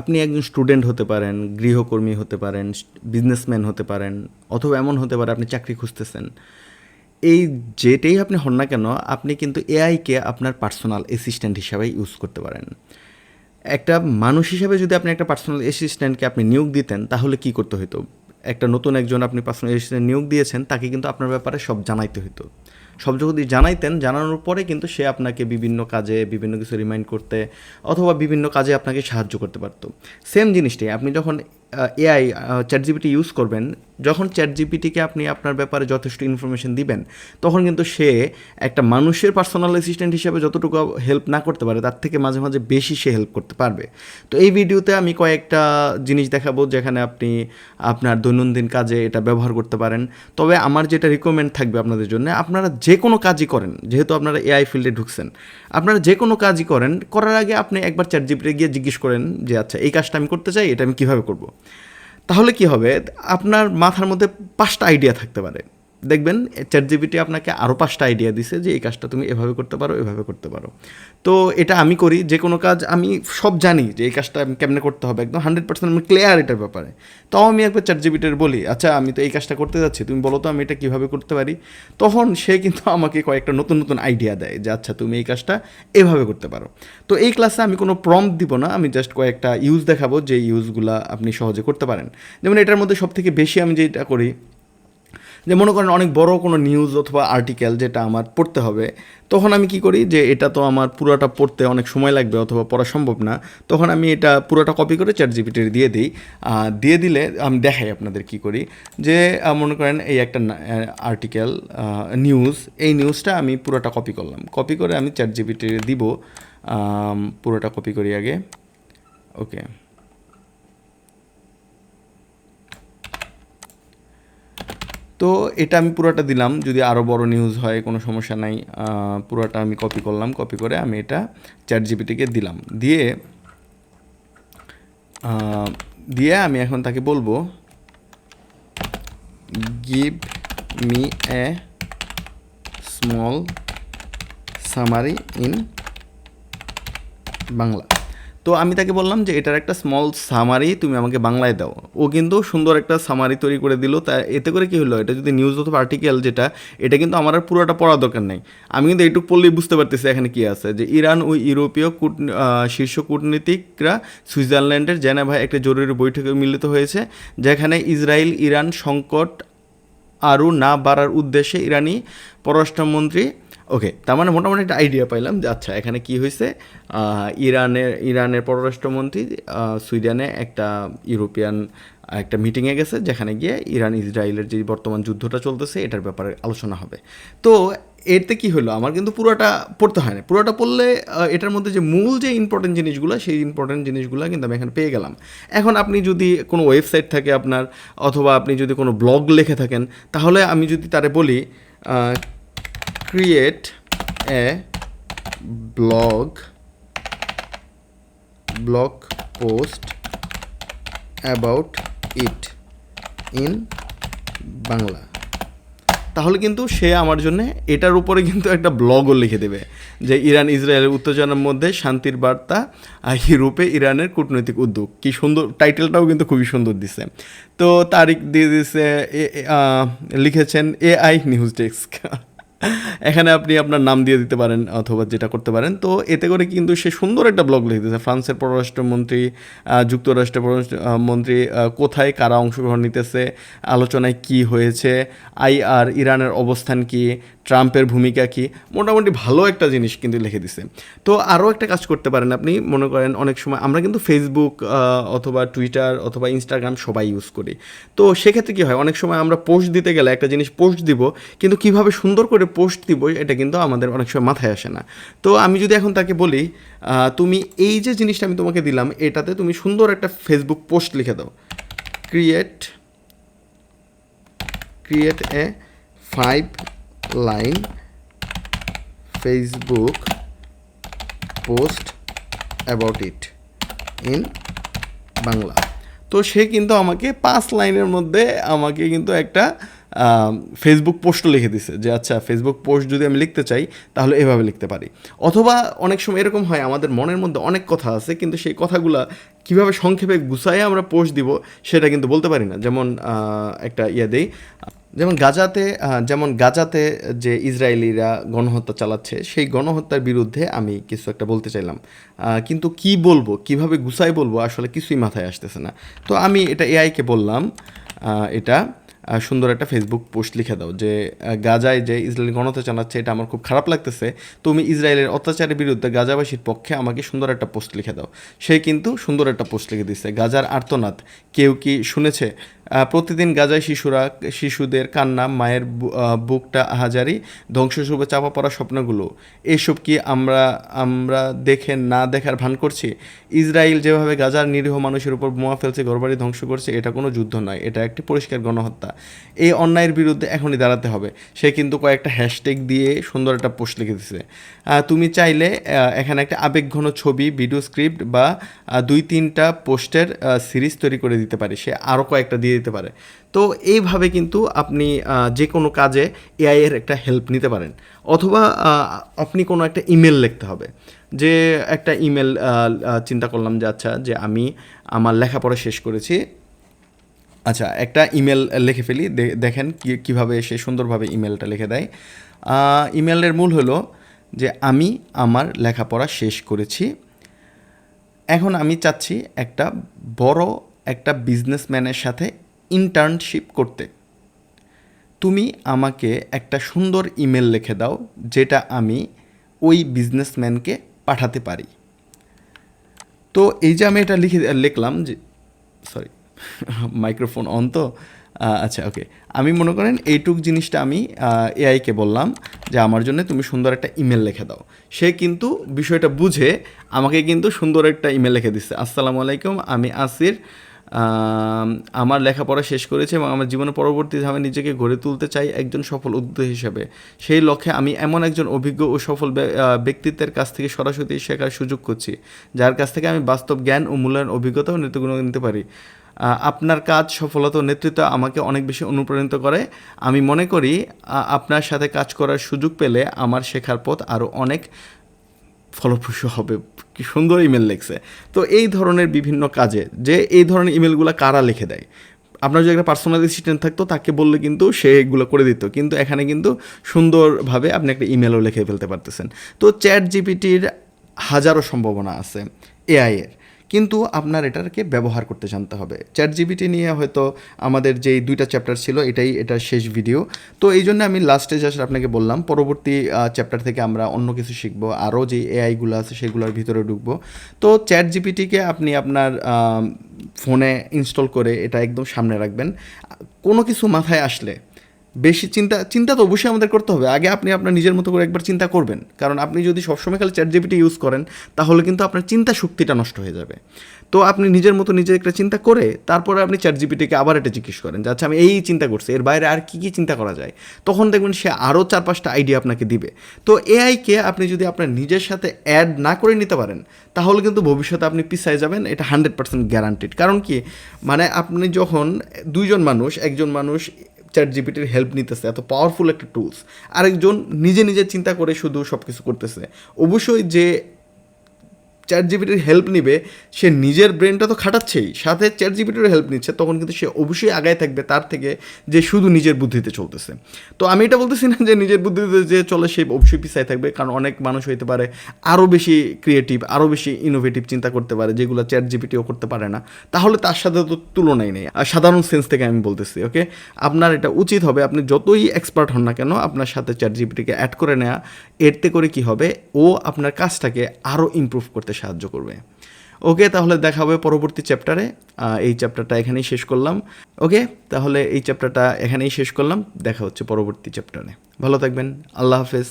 আপনি একজন স্টুডেন্ট হতে পারেন, গৃহকর্মী হতে পারেন, বিজনেসম্যান হতে পারেন, অথবা এমন হতে পারে আপনি চাকরি খুঁজতেছেন। এই যেটাই আপনি হন না কেন, আপনি কিন্তু এআইকে আপনার পার্সোনাল অ্যাসিস্ট্যান্ট হিসাবে ইউজ করতে পারেন। একটা মানুষ হিসাবে যদি আপনি একটা পার্সোনাল অ্যাসিস্ট্যান্টকে আপনি নিয়োগ দিতেন, তাহলে কি করতে হতো একটা নতুন একজন আপনি পার্সোনাল অ্যাসিস্ট্যান্ট নিয়োগ দিয়েছেন, তাকে কিন্তু আপনার ব্যাপারে সব জানাইতে হতো সব যদি জানাইতেন, জানানোর পরে কিন্তু সে আপনাকে বিভিন্ন কাজে বিভিন্ন কিছু রিমাইন্ড করতে অথবা বিভিন্ন কাজে আপনাকে সাহায্য করতে পারতো। সেম জিনিসটাই, আপনি যখন এআই চ্যাট জিপিটি ইউজ করবেন, যখন চ্যাট জিপিটিকে আপনি আপনার ব্যাপারে যথেষ্ট ইনফরমেশন দিবেন, তখন কিন্তু সে একটা মানুষের পার্সোনাল অ্যাসিস্ট্যান্ট হিসেবে যতটুকু হেল্প না করতে পারে, তার থেকে মাঝে মাঝে বেশি সে হেল্প করতে পারবে। তো এই ভিডিওতে আমি কয়েকটা জিনিস দেখাবো, যেখানে আপনি আপনার দৈনন্দিন কাজে এটা ব্যবহার করতে পারেন। তবে আমার যেটা রিকমেন্ড থাকবে আপনাদের জন্য, আপনারা যে কোনো কাজই করেন, যেহেতু আপনারা এআই ফিল্ডে ঢুকছেন, আপনারা যে কোনো কাজই করেন, করার আগে আপনি একবার চ্যাট জিপিটি গিয়ে জিজ্ঞেস করেন যে আচ্ছা এই কাজটা আমি করতে চাই, এটা আমি কীভাবে করব? তাহলে কি হবে? আপনার মাথার মধ্যে পাঁচটা আইডিয়া থাকতে পারে। দেখবেন চ্যাট জিপিটি আপনাকে আরও পাঁচটা আইডিয়া দিছে যে এই কাজটা তুমি এভাবে করতে পারো, এভাবে করতে পারো। তো এটা আমি করি, যে কোনো কাজ আমি সব জানি যে এই কাজটা আমি কেমনে করতে হবে, একদম হান্ড্রেড পার্সেন্ট আমি ক্লিয়ার এটার ব্যাপারে। তাও আমি একবার চ্যাট জিপিটির বলি আচ্ছা আমি তো এই কাজটা করতে যাচ্ছি, তুমি বলো তো আমি এটা কীভাবে করতে পারি? তখন সে কিন্তু আমাকে কয়েকটা নতুন নতুন আইডিয়া দেয় যে আচ্ছা তুমি এই কাজটা এভাবে করতে পারো। তো এই ক্লাসে আমি কোনো প্রম্প দিব না, আমি জাস্ট কয়েকটা ইউজ দেখাবো, যে ইউজগুলো আপনি সহজে করতে পারেন। যেমন এটার মধ্যে সব থেকে বেশি আমি যেটা করি যে মনে করেন অনেক বড় কোনো নিউজ অথবা আর্টিকেল যেটা আমার পড়তে হবে, তখন আমি কি করি যে এটা তো আমার পুরোটা পড়তে অনেক সময় লাগবে অথবা পড়া সম্ভব না, তখন আমি এটা পুরোটা কপি করে চ্যাট জিপিটির দিয়ে দিই। দিয়ে দিলে আমি দেখাই আপনাদের কি করি যে মনে করেন এই একটা আর্টিকেল নিউজ এই নিউজটা আমি পুরোটা কপি করলাম। কপি করে আমি চ্যাট জিপিটির দিব। পুরোটা কপি করি আগে। ওকে তো এটা আমি পুরোটা দিলাম। যদি আরও বড় নিউজ হয়, কোনো সমস্যা নাই পুরোটা আমি কপি করলাম কপি করে আমি এটা চ্যাট জিপিটিকে দিলাম। দিয়ে দিয়ে আমি এখন তাকে বলব give me a small summary in Bangla. তো আমি তাকে বললাম যে, এটার একটা স্মল সামারি তুমি আমাকে বাংলায় দাও। ও কিন্তু সুন্দর একটা সামারি তৈরি করে দিল। তা এতে করে কি হলো, এটা যদি নিউজ অথবা আর্টিকেল যেটা, এটা কিন্তু আমার আর পুরোটা পড়া দরকার নেই। আমি কিন্তু এইটুকু পড়লেই বুঝতে পারতেছি এখানে কী আছে, যে ইরান ও ইউরোপীয় কূট শীর্ষ কূটনীতিকরা সুইজারল্যান্ডের জেনেভায় একটা জরুরি বৈঠকে মিলিত হয়েছে, যেখানে ইসরায়েল, ইরান সংকট আরও না বাড়ার উদ্দেশ্যে ইরানি পররাষ্ট্রমন্ত্রী ওকে তার মানে মোটামুটি একটা আইডিয়া পাইলাম যে আচ্ছা এখানে কি হয়েছে ইরানের ইরানের পররাষ্ট্রমন্ত্রী সুইডেনে একটা ইউরোপিয়ান, একটা মিটিংয়ে গেছে, যেখানে গিয়ে ইরান, ইসরায়েলের যে বর্তমান যুদ্ধটা চলতেছে, এটার ব্যাপারে আলোচনা হবে। তো এতে কি হলো আমার কিন্তু পুরোটা পড়তে হয় না। পুরোটা পড়লে এটার মধ্যে যে মূল যে ইম্পর্টেন্ট জিনিসগুলো, সেই ইম্পর্টেন্ট জিনিসগুলো কিন্তু আমি এখানে পেয়ে গেলাম। এখন আপনি যদি কোনো ওয়েবসাইট থাকে আপনার, অথবা আপনি যদি কোনো ব্লগ লিখে থাকেন, তাহলে আমি যদি তারে বলি create a blog blog post about it in Bangla তাহলে কিন্তু সে আমার জন্য এটার উপরে কিন্তু একটা ব্লগও লিখে দেবে যে ইরান, ইসরায়েলের উত্তেজনার মধ্যে শান্তির বার্তা ইউরোপে ইরানের কূটনৈতিক উদ্যোগ। কি সুন্দর টাইটেলটাও কিন্তু খুবই সুন্দর দিছে। তো তারিখ দিয়ে দিছে, এ- এ- লিখেছেন এআই নিউজ ডেস্ক এখানে আপনি আপনার নাম দিয়ে দিতে পারেন অথবা যেটা করতে পারেন। তো এতে করে কিন্তু সে সুন্দর একটা ব্লগ লিখে দিতেছে ফ্রান্সের পররাষ্ট্রমন্ত্রী যুক্তরাষ্ট্রের পররাষ্ট্র মন্ত্রী কোথায় কারা অংশগ্রহণ নিতেছে, আলোচনায় কি হয়েছে, আই আর ইরানের অবস্থান কি ট্রাম্পের ভূমিকা কি? মোটামুটি ভালো একটা জিনিস কিন্তু লিখে দিছে। তো আরও একটা কাজ করতে পারেন আপনি। মনে করেন অনেক সময় আমরা কিন্তু ফেসবুক অথবা টুইটার অথবা ইনস্টাগ্রাম সবাই ইউজ করি। তো সেক্ষেত্রে কী হয়? অনেক সময় আমরা পোস্ট দিতে গেলে একটা জিনিস পোস্ট দিব, কিন্তু কীভাবে সুন্দর করে পোস্ট দিব এটা কিন্তু আমাদের অনেক সময় মাথায় আসে না। তো আমি যদি এখন তাকে বলি তুমি এই যে জিনিসটা আমি তোমাকে দিলাম, এটাতে তুমি সুন্দর একটা ফেসবুক পোস্ট লিখে দাও। Create create a five line Facebook post about it in Bangla তো সে কিন্তু আমাকে পাঁচ লাইনের মধ্যে আমাকে কিন্তু একটা ফেসবুক পোস্টও লিখে দিছে যে আচ্ছা ফেসবুক পোস্ট যদি আমি লিখতে চাই, তাহলে এভাবে লিখতে পারি। অথবা অনেক সময় এরকম হয়, আমাদের মনের মধ্যে অনেক কথা আছে, কিন্তু সেই কথাগুলা কীভাবে সংক্ষেপে গুছায় আমরা পোস্ট দিব, সেটা কিন্তু বলতে পারি না। যেমন একটা ইয়ে দেই যেমন গাজাতে যেমন গাজাতে যে ইসরায়েলিরা গণহত্যা চালাচ্ছে, সেই গণহত্যার বিরুদ্ধে আমি কিছু একটা বলতে চাইলাম। কিন্তু কি বলব, কীভাবে গুছাই বলব, আসলে কিছুই মাথায় আসতেছে না। তো আমি এটা এআইকে বললাম এটা সুন্দর একটা ফেসবুক পোস্ট লিখে দাও যে গাজায় যে ইসরায়েল গণহত্যা চালাচ্ছে, এটা আমার খুব খারাপ লাগতেছে। তুমি ইসরায়েলের অত্যাচারের বিরুদ্ধে গাজাবাসীর পক্ষে আমাকে সুন্দর একটা পোস্ট লিখে দাও। সে কিন্তু সুন্দর একটা পোস্ট লিখে দিচ্ছে গাজার আর্তনাদ। কেউ কি শুনেছে? প্রতিদিন গাজায় শিশুরা, শিশুদের কান্না, মায়ের বুকটা আহাজারি ধ্বংসস্তূপে চাপা পড়া স্বপ্নগুলো। এসব কি আমরা আমরা দেখে না দেখার ভান করছি? ইসরায়েল যেভাবে গাজার নিরীহ মানুষের উপর বোমা ফেলছে, ঘরবাড়ি ধ্বংস করছে, এটা কোনো যুদ্ধ নয়, এটা একটি পরিষ্কার গণহত্যা। এই অন্যায়ের বিরুদ্ধে এখনই দাঁড়াতে হবে। সে কিন্তু কয়েকটা হ্যাশট্যাগ দিয়ে সুন্দর একটা পোস্ট লিখে দিছে। তুমি চাইলে এখানে একটা আবেগঘন ছবি ভিডিও স্ক্রিপ্ট বা দুই তিনটা পোস্টের সিরিজ তৈরি করে দিতে পারে। সে আরও কয়েকটা দিয়ে দিতে পারে। তো এইভাবে কিন্তু আপনি যে কোনো কাজে এআই এর একটা হেল্প নিতে পারেন। অথবা আপনি কোনো একটা ইমেল লিখতে হবে। যে একটা ইমেল চিন্তা করলাম যে আচ্ছা যে আমি আমার লেখাপড়া শেষ করেছি। আচ্ছা একটা ইমেল লিখে ফেলি দেখেন কীভাবে সে সুন্দরভাবে ইমেলটা লিখে দেয়। ইমেলের মূল হলো যে আমি আমার লেখাপড়া শেষ করেছি। এখন আমি চাচ্ছি একটা বড় একটা বিজনেসম্যানের সাথে ইন্টার্নশিপ করতে। তুমি আমাকে একটা সুন্দর ইমেল লিখে দাও, যেটা আমি ওই বিজনেসম্যানকে পাঠাতে পারি। তো এই যে আমি এটা লিখে, লিখলাম যে সরি মাইক্রোফোন অন তো আচ্ছা ওকে আমি মনে করেন এইটুক জিনিসটা আমি এআইকে বললাম যে আমার জন্য তুমি সুন্দর একটা ইমেল লিখে দাও। সে কিন্তু বিষয়টা বুঝে আমাকে কিন্তু সুন্দর একটা ইমেল লিখে দিচ্ছে আসসালামু আলাইকুম, আমি আসির আমার লেখাপড়া শেষ করেছি এবং আমার জীবনের পরবর্তী ধামে নিজেকে গড়ে তুলতে চাই একজন সফল উদ্যোগ হিসেবে। সেই লক্ষ্যে আমি এমন একজন অভিজ্ঞ ও সফল ব্যক্তিত্বের কাছ থেকে সরাসরি শেখার সুযোগ করছি যার কাছ থেকে আমি বাস্তব জ্ঞান ও মূল্যায়ন অভিজ্ঞতাও নেতৃগুণ নিতে পারি। আপনার কাজ, সফলতা ও নেতৃত্ব আমাকে অনেক বেশি অনুপ্রাণিত করে। আমি মনে করি আপনার সাথে কাজ করার সুযোগ পেলে আমার শেখার পথ আরও অনেক ফলপ্রসূ হবে। কি সুন্দর ইমেল লেখছে। তো এই ধরনের বিভিন্ন কাজে, যে এই ধরনের ইমেলগুলো কারা লিখে দেয়? আপনার যদি একটা পার্সোনাল অ্যাসিস্ট্যান্ট থাকতো, তাকে বললে কিন্তু সে এগুলো করে দিত। কিন্তু এখানে কিন্তু সুন্দরভাবে আপনি একটা ইমেলও লিখে ফেলতে পারতেছেন। তো চ্যাট জিপিটির হাজারো সম্ভাবনা আছে এআই এর। কিন্তু আপনার এটাকে ব্যবহার করতে জানতে হবে। চ্যাট জিবিটি নিয়ে হয়তো আমাদের যেই দুইটা চ্যাপ্টার ছিল, এটাই এটার শেষ ভিডিও তো এই জন্য আমি লাস্টে জাস্ট আপনাকে বললাম, পরবর্তী চ্যাপ্টার থেকে আমরা অন্য কিছু শিখব, আরও যে এআইগুলো আছে সেগুলোর ভিতরে ঢুকবো। তো চ্যাট জিপিটিকে আপনি আপনার ফোনে ইনস্টল করে এটা একদম সামনে রাখবেন। কোনো কিছু মাথায় আসলে বেশি চিন্তা চিন্তা তো অবশ্যই আমাদের করতে হবে। আগে আপনি আপনার নিজের মতো করে একবার চিন্তা করবেন। কারণ আপনি যদি সবসময় খালি চ্যাট জিপিটি ইউজ করেন, তাহলে কিন্তু আপনার চিন্তা শক্তিটা নষ্ট হয়ে যাবে। তো আপনি নিজের মতো নিজে একটা চিন্তা করে, তারপরে আপনি চ্যাট জিপিটিকে আবার এটা জিজ্ঞেস করেন যে আচ্ছা আমি এই চিন্তা করছি, এর বাইরে আর কী কী চিন্তা করা যায়? তখন দেখবেন সে আরও চার পাঁচটা আইডিয়া আপনাকে দিবে। তো এআইকে আপনি যদি আপনার নিজের সাথে অ্যাড না করে নিতে পারেন, তাহলে কিন্তু ভবিষ্যতে আপনি পিছায় যাবেন, এটা হান্ড্রেড পার্সেন্ট গ্যারান্টিড কারণ কি? মানে আপনি যখন দুইজন মানুষ, একজন মানুষ চ্যাট জিপিটির হেল্প নিতেছে, এত পাওয়ারফুল একটা টুলস আরেকজন নিজে নিজে চিন্তা করে শুধু সব কিছু করতেছে। অবশ্যই যে চ্যাট জিপিটির হেল্প নিবে, সে নিজের ব্রেনটা তো খাটাচ্ছেই। সাথে চ্যাট জিপিটির হেল্প নিচ্ছে, তখন কিন্তু সে অবশ্যই আগায় থাকবে তার থেকে যে শুধু নিজের বুদ্ধিতে চলতেছে। তো আমি এটা বলতেছি না যে নিজের বুদ্ধিতে যে চলে, সে অবশ্যই পিছায় থাকবে, কারণ অনেক মানুষ হইতে পারে আরও বেশি ক্রিয়েটিভ আরও বেশি ইনোভেটিভ চিন্তা করতে পারে, যেগুলো চ্যাট জিপিটিও করতে পারে না। তাহলে তার সাথে তো তুলনাই নেই। আর সাধারণ সেন্স থেকে আমি বলতেছি ওকে আপনার এটা উচিত হবে, আপনি যতই এক্সপার্ট হন না কেন, আপনার সাথে চ্যাট জিপিটিকে অ্যাড করে নেওয়া এরতে করে কি হবে? ও আপনার কাজটাকে আরও ইমপ্রুভ করতে সাহায্য করবে। ওকে, তাহলে দেখা হবে পরবর্তী চ্যাপ্টারে। এই চ্যাপ্টারটা এখানেই শেষ করলাম। ওকে, তাহলে এই চ্যাপ্টারটা এখানেই শেষ করলাম। দেখা হচ্ছে পরবর্তী চ্যাপ্টারে। ভালো থাকবেন। আল্লাহ হাফেজ।